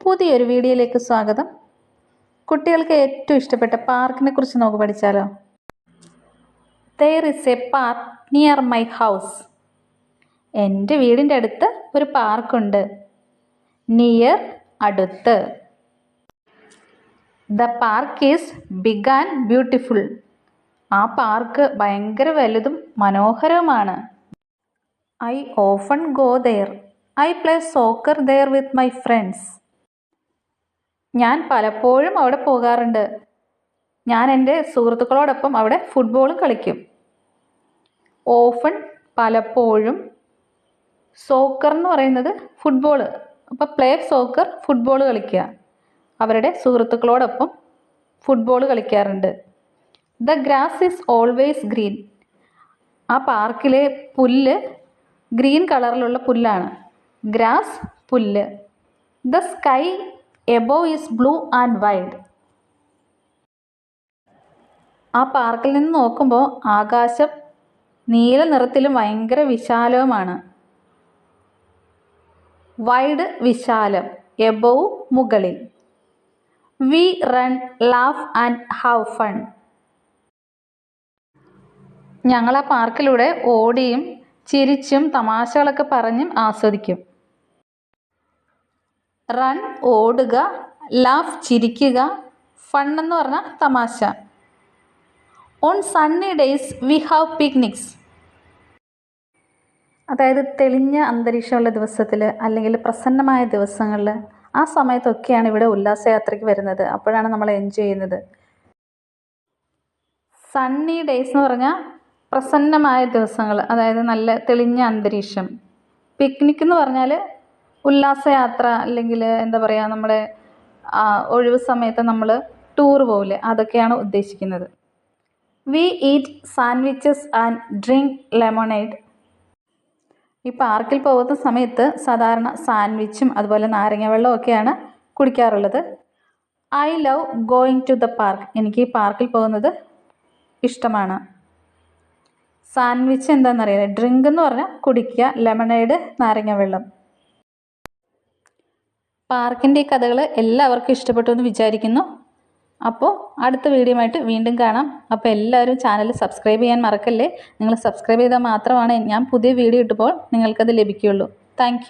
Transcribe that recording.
പുതിയൊരു വീഡിയോയിലേക്ക് സ്വാഗതം. കുട്ടികൾക്ക് ഏറ്റവും ഇഷ്ടപ്പെട്ട പാർക്കിനെ കുറിച്ച് നമുക്ക് പഠിച്ചാലോ? There is a park near my house എന്റെ വീടിന്റെ അടുത്ത് ഒരു പാർക്കുണ്ട്. നിയർ അടുത്ത്. The park is big and beautiful ആ പാർക്ക് ഭയങ്കര വലുതും മനോഹരവുമാണ്. I often go there I play soccer there with my friends ഞാൻ പലപ്പോഴും അവിടെ പോകാറുണ്ട്. ഞാൻ എന്റെ സുഹൃത്തുക്കളോടൊപ്പം അവിടെ ഫുട്ബോളും കളിക്കും. ഓഫൺ പലപ്പോഴും സോക്കർ എന്ന് പറയുന്നത് ഫുട്ബോൾ അപ്പോൾ പ്ലേ സോക്കർ ഫുട്ബോൾ കളിക്കുക. അവരുടെ സുഹൃത്തുക്കളോടൊപ്പം ഫുട്ബോൾ കളിക്കാറുണ്ട്. The grass is always green ആ പാർക്കിലെ പുല്ല് ഗ്രീൻ കളറിലുള്ള പുല്ലാണ്. ഗ്രാസ് പുല്ല്. The sky above is blue and wide ആ പാർക്കിൽ നിന്ന് നോക്കുമ്പോൾ ആകാശം നീല നിറത്തിലും ഭയങ്കര വിശാലവുമാണ്. വൈഡ് വിശാലം. എബോ മുകളിൽ. We run laugh and have fun ഞങ്ങൾ ആ പാർക്കിലൂടെ ഓടിയും ചിരിച്ചും തമാശകളൊക്കെ പറഞ്ഞും ആസ്വദിക്കും. റൺ ഓടുക ലാഫ് ചിരിക്കുക ഫൺ എന്ന് പറഞ്ഞാൽ തമാശ. On sunny days we have picnics അതായത് തെളിഞ്ഞ അന്തരീക്ഷമുള്ള ദിവസത്തിൽ അല്ലെങ്കിൽ പ്രസന്നമായ ദിവസങ്ങളിൽ ആ സമയത്തൊക്കെയാണ് ഇവിടെ ഉല്ലാസയാത്രയ്ക്ക് വരുന്നത്. അപ്പോഴാണ് നമ്മൾ എൻജോയ് ചെയ്യുന്നത്. സണ്ണി ഡേയ്സ് എന്ന് പറഞ്ഞാൽ പ്രസന്നമായ ദിവസങ്ങൾ അതായത് നല്ല തെളിഞ്ഞ അന്തരീക്ഷം. പിക്നിക് എന്ന് പറഞ്ഞാൽ ഉല്ലാസയാത്ര അല്ലെങ്കിൽ എന്താ പറയുക നമ്മുടെ ഒഴിവ് സമയത്ത് നമ്മൾ ടൂർ പോകില്ലേ അതൊക്കെയാണ് ഉദ്ദേശിക്കുന്നത്. We eat sandwiches and drink lemonade ഈ പാർക്കിൽ പോകുന്ന സമയത്ത് സാധാരണ സാൻഡ്വിച്ചും അതുപോലെ നാരങ്ങ വെള്ളവും ഒക്കെയാണ് കുടിക്കാറുള്ളത്. I love going to the park എനിക്ക് ഈ പാർക്കിൽ പോകുന്നത് ഇഷ്ടമാണ്. സാൻഡ്വിച്ച് എന്താണെന്നറിയില്ല. ഡ്രിങ്ക് എന്ന് പറഞ്ഞാൽ കുടിക്കുക. ലെമണേഡ് നാരങ്ങ വെള്ളം. പാർക്കിന്റെ ഈ കഥകൾ എല്ലാവർക്കും ഇഷ്ടപ്പെട്ടു എന്ന് വിചാരിക്കുന്നു. അപ്പോൾ അടുത്ത വീഡിയോയുമായിട്ട് വീണ്ടും കാണാം. അപ്പോൾ എല്ലാവരും ചാനൽ സബ്സ്ക്രൈബ് ചെയ്യാൻ മറക്കല്ലേ? നിങ്ങൾ സബ്സ്ക്രൈബ് ചെയ്താൽ മാത്രമാണ് ഞാൻ പുതിയ വീഡിയോ ഇട്ടുമ്പോൾ നിങ്ങൾക്കത് ലഭിക്കുകയുള്ളൂ. താങ്ക്